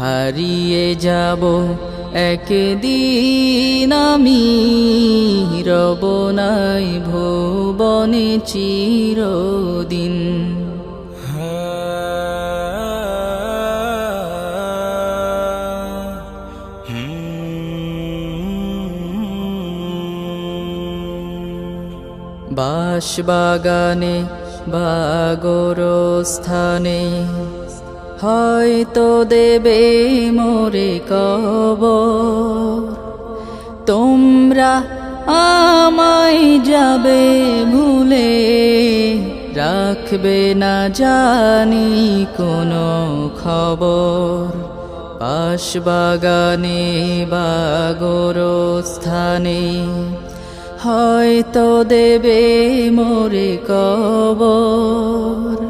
হারিয়ে যাব একদিন আমি রব নাই ভুবনে চিরদিন। বাঁশবাগানে বাগর স্থানে হয়তো দেবে মোরে কব তোমরা আমায় যাবে ভুলে, রাখবে না জানি কোনো খবর। বাঁশবাগানে বাগর স্থানে হয়তো দেবে মোরে কবর।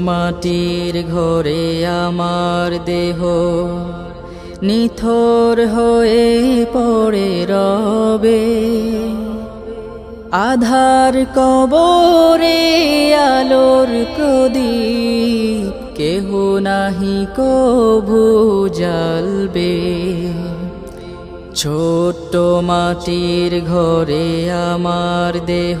মাটির ঘরে আমার দেহ নিথর হয়ে পড়ে রবে। আধার কবরে আলোর প্রদীপ, কেহ নাহি কভু জ্বালবে। ছোট্ট মাটির ঘরে আমার দেহ